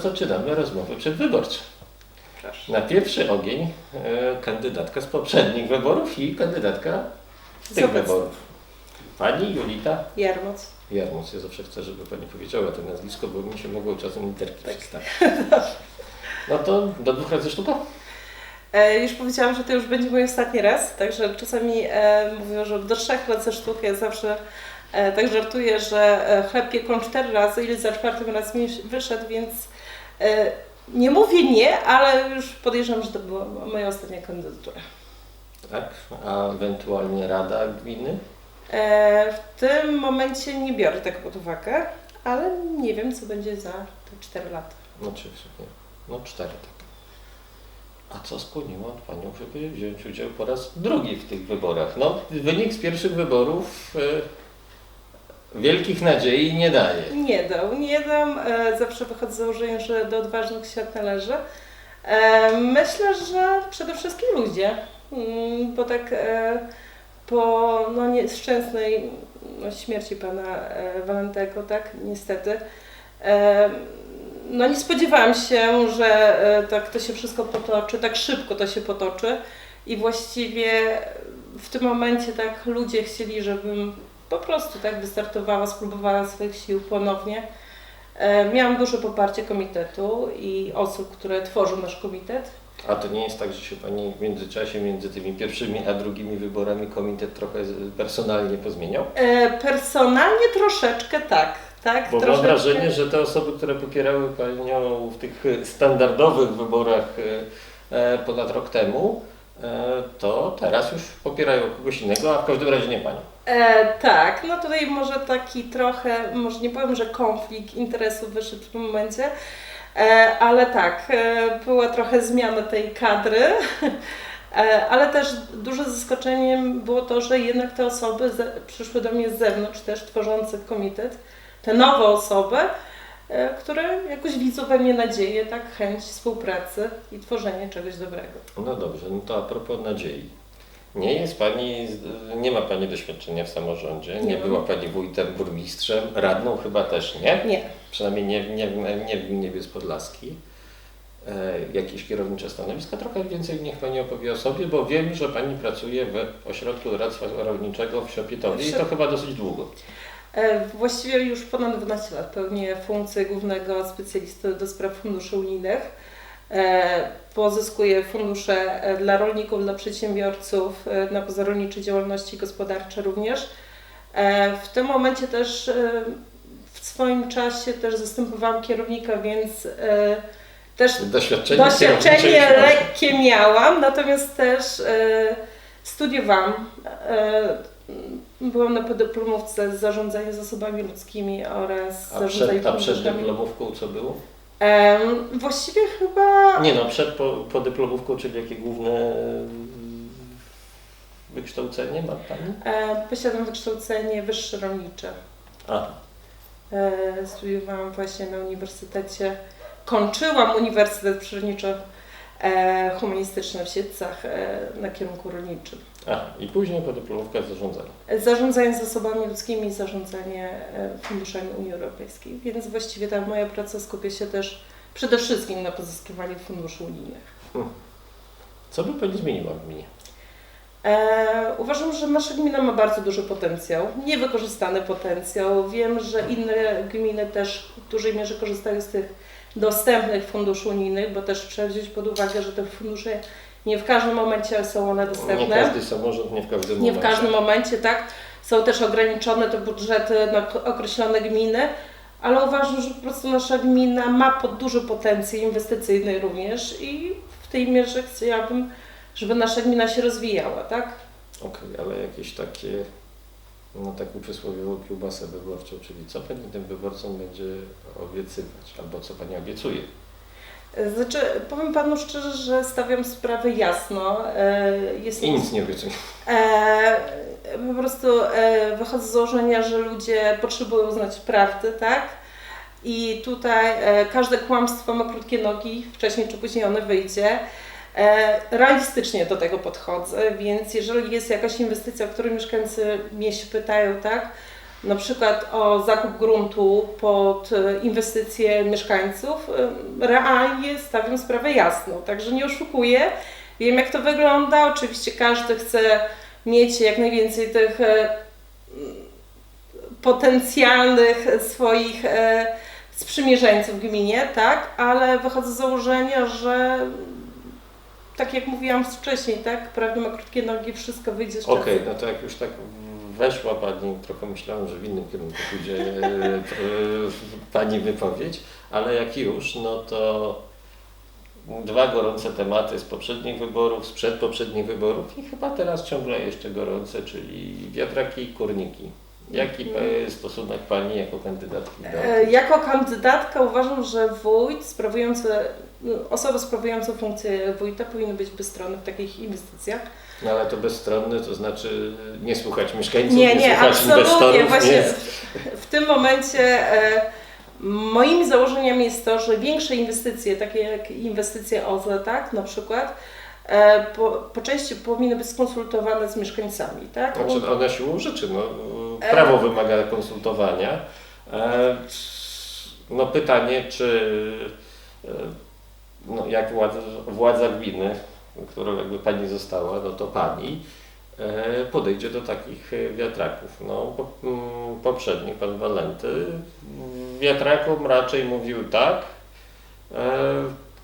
Zaczynamy rozmowę przedwyborczą. Proszę. Na pierwszy ogień e, kandydatka z poprzednich wyborów i kandydatka z tych obecnych. wyborów. Pani Julita Jarmoc. Jarmus. Ja zawsze chcę, żeby Pani powiedziała to nazwisko, bo mi się mogą czasem literki Tak. przestawić. No to do dwóch razy sztuka? E, już powiedziałam, że to już będzie mój ostatni raz, także czasami e, mówią, że do trzech razy sztukę. Ja zawsze tak żartuję, że e, chleb piekłam cztery razy, ile za czwartym raz mi wyszedł, więc e, nie mówię nie, ale już podejrzewam, że to była moja ostatnia kandydatura. Tak. A ewentualnie Rada Gminy? E, w tym momencie nie biorę tego pod uwagę, ale nie wiem, co będzie za te cztery lata. No czy nie. No cztery tak. A co skłoniło Panią, żeby wziąć udział po raz drugi w tych wyborach? No, wynik z pierwszych wyborów e, wielkich nadziei nie daje. Nie dał, nie dam. E, zawsze wychodzę z założenia, że do odważnych świat należy. E, myślę, że przede wszystkim ludzie, Mm, bo tak e, po no, nieszczęsnej no, śmierci pana Walentego, tak, niestety, no nie spodziewałam się, że tak to się wszystko potoczy, tak szybko to się potoczy i właściwie w tym momencie tak ludzie chcieli, żebym po prostu tak wystartowała, spróbowała swoich sił ponownie. E, Miałam duże poparcie komitetu i osób, które tworzą nasz komitet. A to nie jest tak, że się Pani w międzyczasie między tymi pierwszymi a drugimi wyborami komitet trochę personalnie pozmieniał? E, Personalnie troszeczkę tak, tak? Bo mam troszeczkę. wrażenie, że te osoby, które popierały Panią w tych standardowych wyborach e, e, ponad rok temu, e, to teraz już popierają kogoś innego, a w każdym razie nie Panią. E, tak, no tutaj może taki trochę, może nie powiem, że konflikt interesów wyszedł w tym momencie, e, ale tak, e, była trochę zmiana tej kadry, e, ale też dużym zaskoczeniem było to, że jednak te osoby przyszły do mnie z zewnątrz też tworzące komitet, te nowe osoby, e, które jakoś widzą we mnie nadzieję, tak, chęć współpracy i tworzenia czegoś dobrego. No dobrze, no to a propos nadziei. Nie jest Pani, nie ma Pani doświadczenia w samorządzie, nie, Nie była Pani wójtem, burmistrzem, radną chyba też nie, Nie. przynajmniej nie, nie, nie w gminie Podlaski. E, jakieś kierownicze stanowiska, trochę więcej niech Pani opowie o sobie, bo wiem, że Pani pracuje w Ośrodku Doradztwa Rolniczego w Szopietowie i to chyba dosyć długo. E, Właściwie już ponad 12 lat pełnię funkcję głównego specjalisty do spraw funduszy unijnych. E, Pozyskuję fundusze e, dla rolników, dla przedsiębiorców, e, na pozarolnicze działalności gospodarcze również. W tym momencie też w swoim czasie też zastępowałam kierownika, więc też Doświadczenie, Doświadczenie lekkie miałam, natomiast też studiowałam. Byłam na podyplomówce z zarządzania zasobami ludzkimi oraz A zarządzania przed, a przed dyplomówką co było? Em, właściwie chyba Nie no, przed po, po dyplomówką, czyli jakie główne mm, wykształcenie ma Pani? e, posiadam wykształcenie wyższe rolnicze. A, E, studiowałam właśnie na uniwersytecie, kończyłam Uniwersytet Przyrodniczo e, Humanistyczny w Siedcach e, na kierunku rolniczym. a, i później po dyplomówka zarządzania. Zarządzanie zasobami ludzkimi i zarządzanie e, funduszami Unii Europejskiej. Więc właściwie ta moja praca skupia się też przede wszystkim na pozyskiwaniu funduszy unijnych. Co by Pani zmieniła w gminie? E, uważam, że nasza gmina ma bardzo duży potencjał, niewykorzystany potencjał. Wiem, że inne gminy też w dużej mierze korzystają z tych dostępnych funduszy unijnych, bo też trzeba wziąć pod uwagę, że te fundusze nie w każdym momencie są one dostępne. Nie każdy samorząd, nie w każdym Nie w momencie. każdym momencie, tak. Są też ograniczone te budżety na określone gminy, ale uważam, że po prostu nasza gmina ma pod duży potencjał inwestycyjny również i w tej mierze chciałabym, żeby nasza gmina się rozwijała, tak? Okej, ale jakieś takie, no taką przysłowiową kiełbasę wyborczą, czyli co Pani tym wyborcom będzie obiecywać, albo co Pani obiecuje? Znaczy, powiem Panu szczerze, że stawiam sprawy jasno. E, Jest I nic nie obiecuje. E, po prostu e, wychodzę z założenia, że ludzie potrzebują znać prawdy, tak? I tutaj każde kłamstwo ma krótkie nogi, wcześniej czy później one wyjdzie. E, realistycznie do tego podchodzę, więc jeżeli jest jakaś inwestycja, o której mieszkańcy mnie się pytają, tak? na przykład o zakup gruntu pod e, inwestycje mieszkańców, e, realnie stawiam sprawę jasno, także nie oszukuję. Wiem jak to wygląda, oczywiście każdy chce mieć jak najwięcej tych potencjalnych swoich sprzymierzeńców w gminie, tak, ale wychodzę z założenia, że tak jak mówiłam wcześniej, tak, prawda ma krótkie nogi, wszystko wyjdzie z czasem. Okej, no to jak już tak weszła Pani, trochę myślałem, że w innym kierunku pójdzie e, e, Pani wypowiedź, ale jak już, no to dwa gorące tematy z poprzednich wyborów, sprzed poprzednich wyborów i chyba teraz ciągle jeszcze gorące, czyli wiatraki i kurniki. Jaki jest stosunek Pani jako kandydatki do... E, Jako kandydatka uważam, że wójt sprawujący, no, osoba sprawująca funkcję wójta powinny być bezstronne w takich inwestycjach. No ale to bezstronny, to znaczy nie słuchać mieszkańców, Nie, nie, słuchać absolutnie. Właśnie nie. w tym momencie e, moimi założeniami jest to, że większe inwestycje, takie jak inwestycje OZE, tak, na przykład, e, po, po części powinny być skonsultowane z mieszkańcami, tak? Znaczy one siłą rzeczy, no, E. prawo wymaga konsultowania. E, No pytanie, czy e, no, jak władza, władza gminy, którą jakby pani została, no to pani e, podejdzie do takich e, wiatraków. No, mm, poprzedni pan Walenty mm, wiatrakom raczej mówił tak,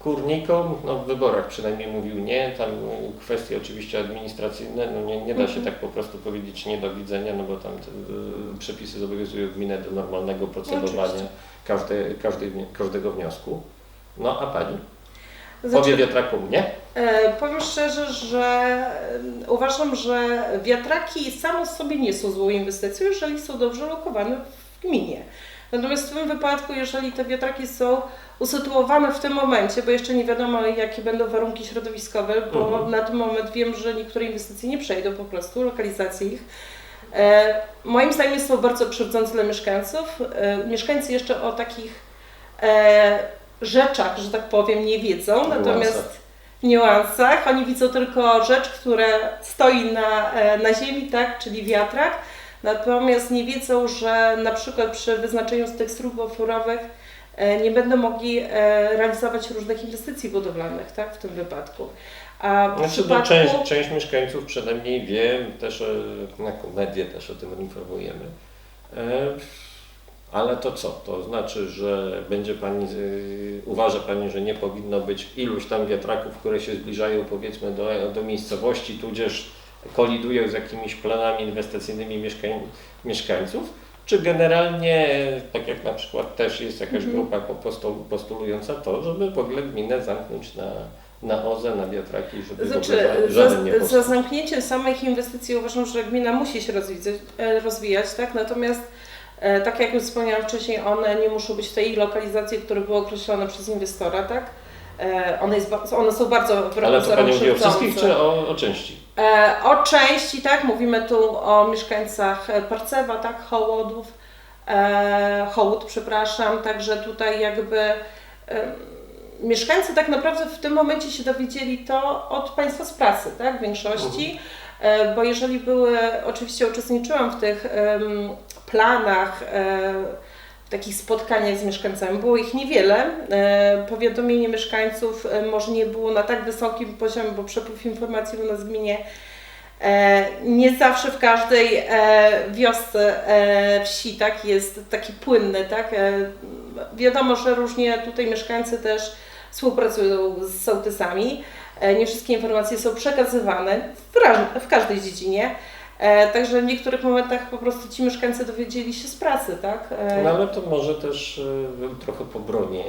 kurnikom, no w wyborach przynajmniej mówił nie, tam kwestie oczywiście administracyjne, no nie, nie da się Mhm. tak po prostu powiedzieć nie do widzenia, no bo tam te y, przepisy zobowiązują gminę do normalnego procedowania Oczywiście. każde, każdego wniosku. No a pani? Znaczy, Powie wiatrakom nie? E, powiem szczerze, że e, uważam, że wiatraki samo w sobie nie są złą inwestycją, jeżeli są dobrze lokowane w gminie. Natomiast w tym wypadku, jeżeli te wiatraki są usytuowane w tym momencie, bo jeszcze nie wiadomo jakie będą warunki środowiskowe, bo Mhm. na ten moment wiem, że niektóre inwestycje nie przejdą po prostu, lokalizacji ich. E, moim zdaniem jest to bardzo krzywdzące dla mieszkańców. E, mieszkańcy jeszcze o takich e, rzeczach, że tak powiem, nie wiedzą, natomiast w niuansach. Oni widzą tylko rzecz, która stoi na, e, na ziemi, tak, czyli wiatrak. Natomiast nie wiedzą, że na przykład przy wyznaczeniu z tych struf oforowych e, nie będą mogli e, realizować różnych inwestycji budowlanych, tak, w tym wypadku. A w Znaczy, no, przypadku... część, część mieszkańców przynajmniej wie, też e, jako media też o tym informujemy. Ale to co? To znaczy, że będzie Pani, uważa Pani, że nie powinno być iluś tam wiatraków, które się zbliżają powiedzmy do, do miejscowości, tudzież kolidują z jakimiś planami inwestycyjnymi mieszkań, mieszkańców? Czy generalnie, tak jak na przykład też jest jakaś Mhm. grupa po- postu- postulująca to, żeby w ogóle gminę zamknąć na, na OZE, na wiatraki, żeby Znaczy, za, powstał? za zamknięciem samych inwestycji uważam, że gmina musi się rozwijać, e, rozwijać tak? natomiast e, tak jak już wspomniałam wcześniej, one nie muszą być w tej lokalizacji, które były określone przez inwestora, tak? E, One, jest, one są bardzo Ale to Pani mówi o wszystkich, czy o, o części? E, O części, tak, mówimy tu o mieszkańcach e, Parcewa, tak, Hołodów, Hołód, przepraszam, także tutaj jakby mieszkańcy tak naprawdę w tym momencie się dowiedzieli to od Państwa z pracy, tak, w większości, e, bo jeżeli były, oczywiście uczestniczyłam w tych planach, takich spotkaniach z mieszkańcami. Było ich niewiele. E, Powiadomienie mieszkańców e, może nie było na tak wysokim poziomie, bo przepływ informacji u nas w gminie e, nie zawsze w każdej wiosce, wsi tak, jest taki płynny. Tak? Wiadomo, że różnie tutaj mieszkańcy też współpracują z sołtysami. Nie wszystkie informacje są przekazywane w, w każdej dziedzinie. E, Także w niektórych momentach po prostu ci mieszkańcy dowiedzieli się z pracy, tak? E, No ale to może też y, trochę po bronie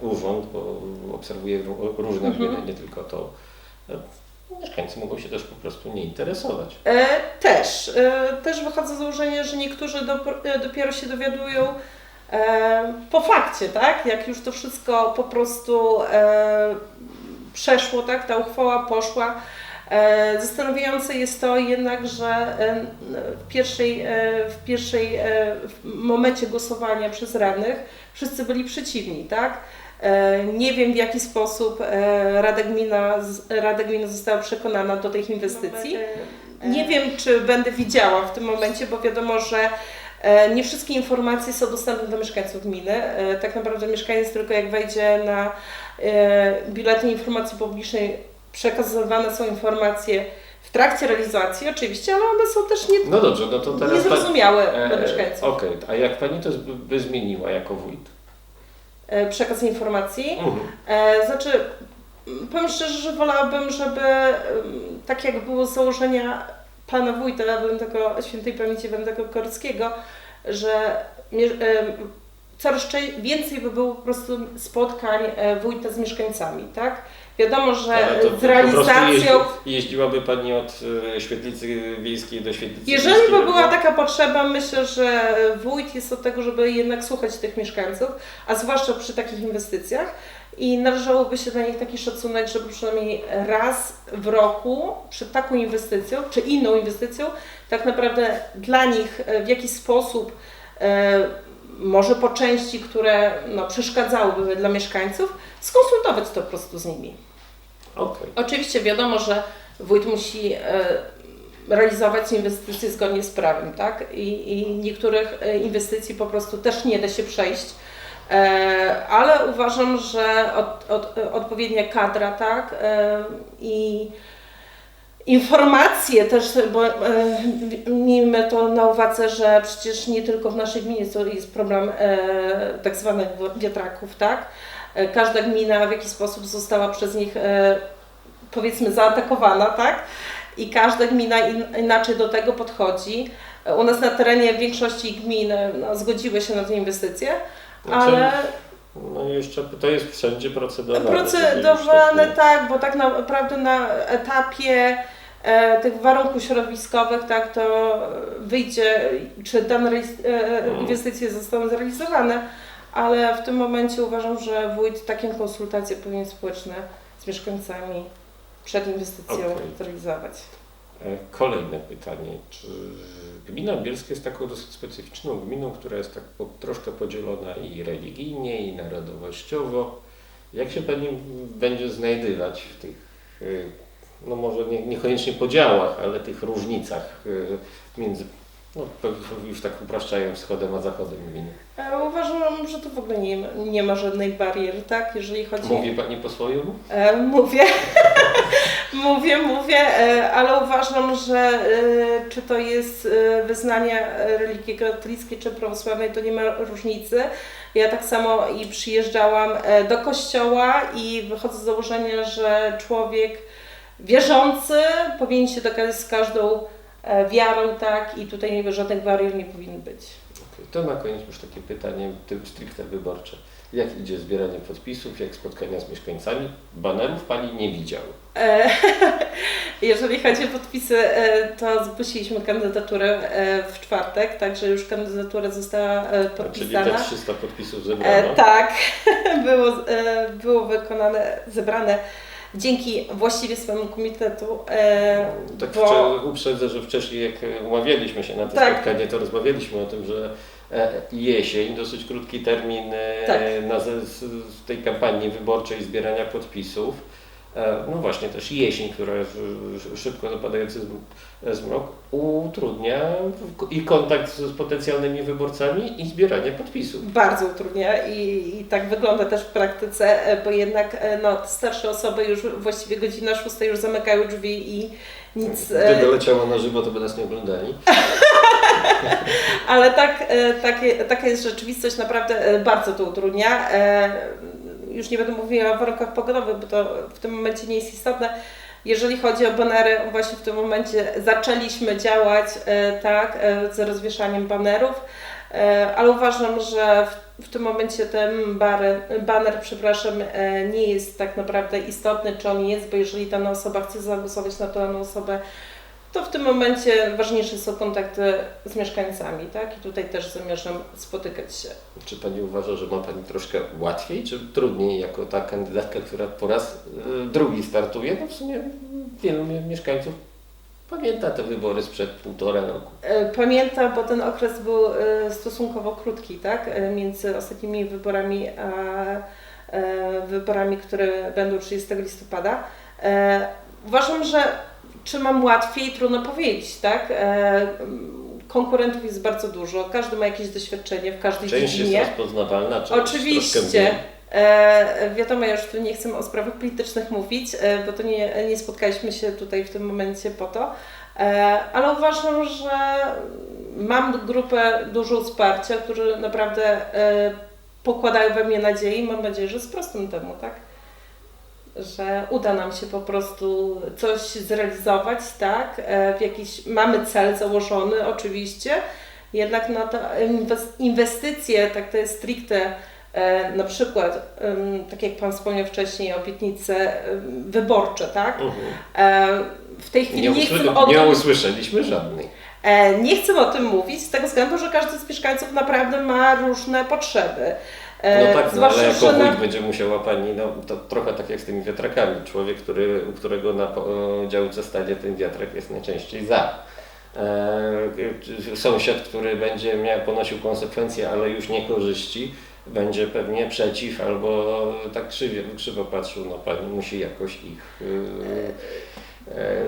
urząd, bo obserwuję ró- różne Mhm. gminy, nie tylko to. E, Mieszkańcy mogą się też po prostu nie interesować. E, też. E, też wychodzę z założenia, że niektórzy dop- e, dopiero się dowiadują e, po fakcie, tak? Jak już to wszystko po prostu e, przeszło, tak? Ta uchwała poszła. E, zastanawiające jest to jednak, że w pierwszej, e, w pierwszej e, momencie głosowania przez radnych wszyscy byli przeciwni, tak? Nie wiem w jaki sposób Rada Gmina, Rada Gminy została przekonana do tych inwestycji. Nie wiem, czy będę widziała w tym momencie, bo wiadomo, że Nie wszystkie informacje są dostępne dla mieszkańców gminy. Tak naprawdę mieszkaniec tylko jak wejdzie na biuletyn informacji publicznej, przekazywane są informacje w trakcie realizacji oczywiście, ale one są też nie, No dobrze, no to teraz... niezrozumiałe e, dla mieszkańców. Okej, a jak Pani to by, by zmieniła jako wójt? E, Przekaz informacji. Mhm. E, Znaczy, m, powiem szczerze, że wolałabym, żeby tak jak było z założenia pana wójta Wendego, świętej pamięci Wendego Korskiego, że mie- em, coraz czę- więcej by było po prostu spotkań e, wójta z mieszkańcami, tak? Wiadomo, że Ale to- z realizacją... jeździ, jeździłaby Pani od e, świetlicy wiejskiej do świetlicy Jeżeli wiejskiej, by była albo- taka potrzeba, myślę, że wójt jest od tego, żeby jednak słuchać tych mieszkańców, a zwłaszcza przy takich inwestycjach. I należałoby się dla nich taki szacunek, żeby przynajmniej raz w roku przed taką inwestycją, czy inną inwestycją, tak naprawdę dla nich e, w jakiś sposób, e, może po części, które no, przeszkadzałyby dla mieszkańców, skonsultować to po prostu z nimi. Okej. Oczywiście wiadomo, że wójt musi e, realizować inwestycje zgodnie z prawem, tak? I, i niektórych e, inwestycji po prostu też nie da się przejść. E, ale uważam, że od, od, odpowiednia kadra, tak? I informacje też, bo e, miejmy to na uwadze, że przecież nie tylko w naszej gminie jest problem e, tak zwanych wiatraków, tak? E, Każda gmina w jakiś sposób została przez nich e, powiedzmy zaatakowana, tak? I każda gmina in, inaczej do tego podchodzi. E, U nas na terenie większości gmin no, zgodziły się na te inwestycje, Znaczy, ale No jeszcze to jest wszędzie procedowane. procedowane już tak, bo tak naprawdę na etapie e, tych warunków środowiskowych tak to wyjdzie, czy dane e, Mhm. inwestycje zostaną zrealizowane, ale w tym momencie uważam, że wójt takie konsultacje powinien społeczne z mieszkańcami przed inwestycją Okej. zrealizować. E, Kolejne pytanie. Czy gmina Bielska jest taką dosyć specyficzną gminą, która jest tak po, troszkę podzielona i religijnie, i narodowościowo? Jak się Pani będzie znajdywać w tych, e, no może nie, niekoniecznie podziałach, ale tych różnicach e, między, no już tak upraszczając, wschodem a zachodem gminy? E, Uważam, że to w ogóle nie ma, nie ma żadnej bariery, tak, jeżeli chodzi Mówi Pani po swojemu? E, Mówię, mówię, mówię, e, ale uważam, że e, czy to jest e, wyznania religii katolickiej czy prawosławnej, to nie ma różnicy. Ja tak samo i przyjeżdżałam e, do kościoła i wychodzę z założenia, że człowiek wierzący powinien się dogadać z każdą wiarą, tak, i tutaj żadnych barier nie powinno być. Okej, To na koniec już takie pytanie stricte wyborcze. Jak idzie zbieranie podpisów, jak spotkania z mieszkańcami? Banerów Pani nie widział. E, Jeżeli chodzi o podpisy, e, to zgłosiliśmy kandydaturę e, w czwartek, także już kandydatura została e, Czyli podpisana. te 300 podpisów zebrano. E, tak, było, e, było wykonane, zebrane dzięki właściwie swojemu komitetu. E, Tak bo- wcze- uprzedzę, że wcześniej jak e, umawialiśmy się na to Tak. spotkanie, to rozmawialiśmy o tym, że e, jesień, dosyć krótki termin e, Tak. na z, z tej kampanii wyborczej zbierania podpisów. E, No właśnie też jesień, która jest e, szybko zapadający zm- zmrok, utrudnia i kontakt z potencjalnymi wyborcami i zbieranie podpisów. bardzo utrudnia i, i tak wygląda też w praktyce, e, bo jednak e, no, starsze osoby już właściwie godzina 6 już zamykają drzwi i nic. e, Gdyby leciało na żywo, to by nas nie oglądali. Ale tak, e, takie, taka jest rzeczywistość, naprawdę e, bardzo to utrudnia. Już nie będę mówiła o warunkach pogodowych, bo to w tym momencie nie jest istotne. Jeżeli chodzi o banery, właśnie w tym momencie zaczęliśmy działać e, tak, e, z rozwieszaniem banerów, e, ale uważam, że w, w tym momencie ten bary, baner, przepraszam, nie jest tak naprawdę istotny, czy on jest, bo jeżeli dana osoba chce zagłosować na daną osobę, to w tym momencie ważniejsze są kontakty z mieszkańcami, tak? I tutaj też zamierzam spotykać się. Czy Pani uważa, że ma Pani troszkę łatwiej, czy trudniej jako ta kandydatka, która po raz y, drugi startuje? No w sumie wielu mie- mieszkańców pamięta te wybory sprzed półtora roku. E, Pamiętam, bo ten okres był e, stosunkowo krótki, tak? E, Między ostatnimi wyborami a wyborami, które będą 30 listopada. Uważam, że czy mam łatwiej, trudno powiedzieć, tak? E, konkurentów jest bardzo dużo, każdy ma jakieś doświadczenie w każdej Część jest dziedzinie. rozpoznawalna, część Oczywiście. E, wiadomo, ja już tu nie chcę o sprawach politycznych mówić, e, bo to nie, nie spotkaliśmy się tutaj w tym momencie po to, e, ale uważam, że mam grupę dużo wsparcia, którzy naprawdę e, pokładają we mnie nadzieję i mam nadzieję, że sprostam temu, tak? Że uda nam się po prostu coś zrealizować, tak? E, w jakiś, mamy cel założony oczywiście, jednak na inwes- inwestycje, tak to jest stricte E, na przykład, tak jak Pan wspomniał wcześniej, obietnice wyborcze, tak? Mhm. E, w tej chwili Nie, nie, usły- chcę o nie tym, usłyszeliśmy żadnej. nie chcę o tym mówić, z tego względu, że każdy z mieszkańców naprawdę ma różne potrzeby. E, No tak, no, ale jako wójt będzie musiała Pani, no to trochę tak jak z tymi wiatrakami. Człowiek, który, u którego na po- działce stanie ten wiatrak jest najczęściej za. E, sąsiad, który będzie miał, ponosił konsekwencje, ale już nie korzyści, będzie pewnie przeciw albo tak krzywie, krzywo patrzył, no Pani musi jakoś ich e, e,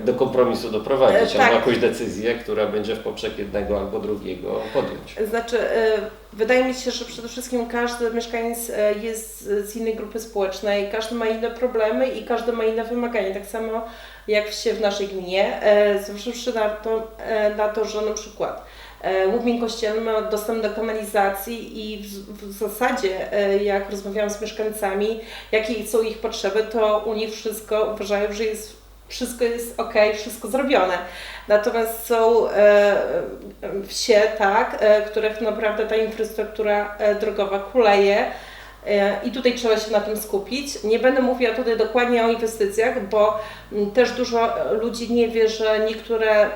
do kompromisu doprowadzić, E, tak. albo jakąś decyzję, która będzie w poprzek jednego albo drugiego podjąć. Znaczy, e, wydaje mi się, że przede wszystkim każdy mieszkaniec e, jest z innej grupy społecznej, każdy ma inne problemy i każdy ma inne wymagania. Tak samo jak się w naszej gminie, e, zważywszy na to, e, na to, że na przykład e, Łubień Kościelny ma dostęp do kanalizacji i w, w zasadzie e, jak rozmawiałam z mieszkańcami, jakie są ich potrzeby, to u nich wszystko uważają, że jest wszystko jest ok, wszystko zrobione. Natomiast są e, wsie, tak, e, których naprawdę ta infrastruktura e, drogowa kuleje. E, I tutaj trzeba się na tym skupić. Nie będę mówiła tutaj dokładnie o inwestycjach, bo też dużo ludzi nie wie, że niektóre e,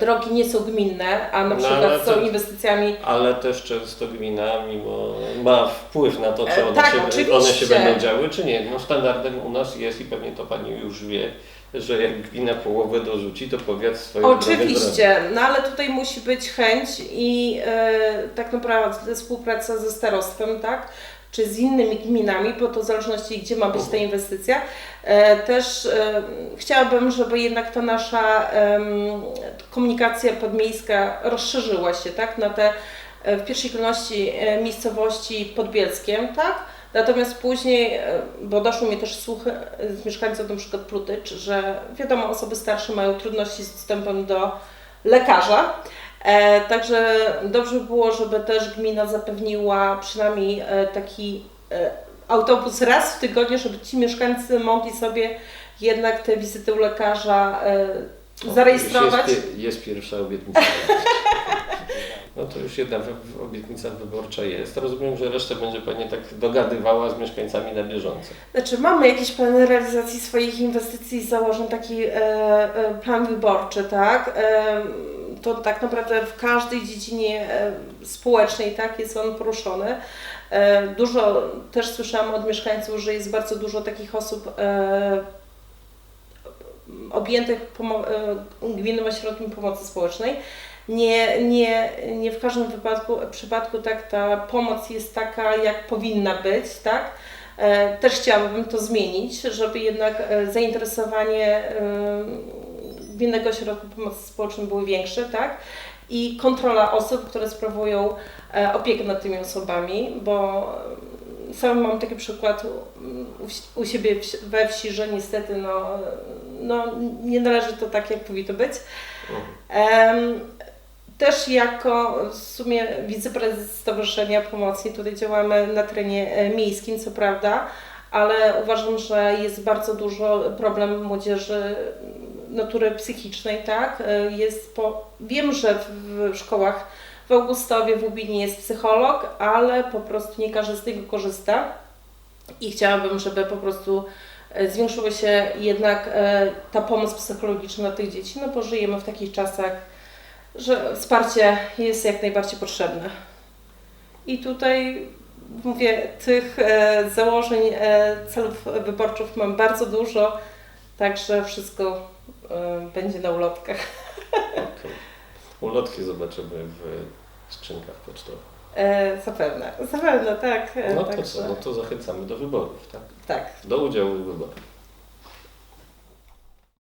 drogi nie są gminne, a na No, przykład ale są to- inwestycjami Ale też często gmina mimo ma wpływ na to, czy E, one, tak, się, one się będą działy, czy nie. No standardem u nas jest i pewnie to Pani już wie, że jak gmina połowę dorzuci, to powiat zrobi. Oczywiście, no ale tutaj musi być chęć i e, tak naprawdę współpraca ze starostwem, tak? Czy z innymi gminami, bo to w zależności gdzie ma być ta inwestycja. E, też e, chciałabym, żeby jednak ta nasza komunikacja podmiejska rozszerzyła się, tak? Na te e, w pierwszej kolejności miejscowości podbielskie, tak? Natomiast później, bo doszły mi też słuchy z mieszkańców przykład Prutycz, że wiadomo, osoby starsze mają trudności z dostępem do lekarza. E, także dobrze by było, żeby też gmina zapewniła przynajmniej e, taki e, autobus raz w tygodniu, żeby ci mieszkańcy mogli sobie jednak te wizyty u lekarza O, zarejestrować. Jest, jest pierwsza obietnica. No to już jedna obietnica wyborcza jest. Rozumiem, że resztę będzie Pani tak dogadywała z mieszkańcami na bieżąco. Znaczy, mamy jakieś plany realizacji swoich inwestycji i założeń, taki e, plan wyborczy, tak? E, to tak naprawdę w każdej dziedzinie e, społecznej, tak, jest on poruszony. E, dużo też słyszałam od mieszkańców, że jest bardzo dużo takich osób e, objętych Gminnym Ośrodkiem Pomocy Społecznej. Nie, nie, nie w każdym wypadku, przypadku tak ta pomoc jest taka, jak powinna być, tak? Też chciałabym to zmienić, żeby jednak zainteresowanie Gminnego Ośrodka Pomocy Społecznej było większe, tak? I kontrola osób, które sprawują e, opiekę nad tymi osobami, bo e, sam mam taki przykład mm, u, u siebie we wsi, że niestety no, no, nie należy to tak, jak powinno być. Też jako w sumie wiceprezes Stowarzyszenia Pomocy, tutaj działamy na terenie e, miejskim, co prawda, ale uważam, że jest bardzo dużo problem młodzieży natury psychicznej, tak? E, Jest po, wiem, że w, szkołach w Augustowie, w Łubinie jest psycholog, ale po prostu nie każdy z tego korzysta i chciałabym, żeby po prostu e, zwiększyła się jednak e, ta pomoc psychologiczna dla tych dzieci, no bo żyjemy w takich czasach, że wsparcie jest jak najbardziej potrzebne. I tutaj mówię, tych założeń, celów wyborczych mam bardzo dużo, także wszystko będzie na ulotkach. Okay. Ulotki zobaczymy w skrzynkach pocztowych. E, zapewne, zapewne, tak. e, No to także, co, no to zachęcamy do wyborów, tak? Tak. Do udziału w wyborach.